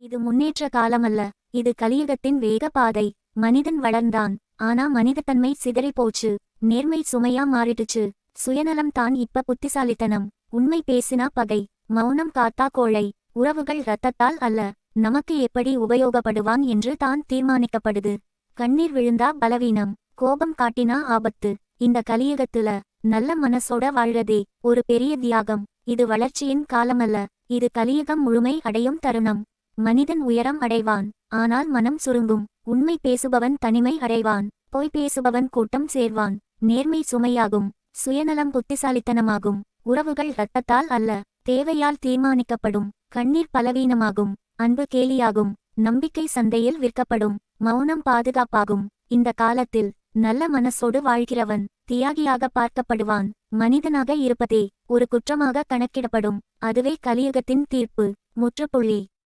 இது முன்னேற்ற காலமல்ல. இது கலியுகத்தின் வேக பாதை. மனிதன் வளர்ந்தான். ஆனா மனிதத்தன்மை சிதறி போச்சு. நேர்மை சுமையா மாறிடுச்சு. சுயநலம் தான் இப்ப புத்திசாலித்தனம். உண்மை பேசினா பகை. மௌனம் காத்தா கோழை. உறவுகள் ரத்தத்தால் அல்ல. நமக்கு எப்படி உபயோகப்படுவான் என்று தான் தீர்மானிக்கப்படுது. கண்ணீர் விழுந்தா பலவீனம். கோபம் காட்டினா ஆபத்து. இந்த கலியுகத்துல நல்ல மனசோட வாழ்றதே ஒரு பெரிய தியாகம். இது வளர்ச்சியின் காலமல்ல. இது கலியுகம் முழுமை அடையும் தருணம். மனிதன் உயரம் அடைவான் ஆனால் மனம் சுருங்கும். உண்மை பேசுபவன் தனிமை அடைவான் பொய் பேசுபவன் கூட்டம் சேர்வான். நேர்மை சுமையாகும் சுயநலம் புத்திசாலித்தனமாகும். உறவுகள் இரத்தத்தால் அல்ல தேவையால் தீர்மானிக்கப்படும். கண்ணீர் பலவீனமாகும் அன்பு கேலியாகும். நம்பிக்கை சந்தையில் விற்கப்படும் மௌனம் பாதுகாப்பாகும். இந்த காலத்தில் நல்ல மனசோடு வாழ்கிறவன் தியாகியாக பார்க்கப்படுவான். மனிதனாக இருப்பதே ஒரு குற்றமாக கணக்கிடப்படும். அதுவே கலியுகத்தின் தீர்ப்பு. முற்றுப்புள்ளி.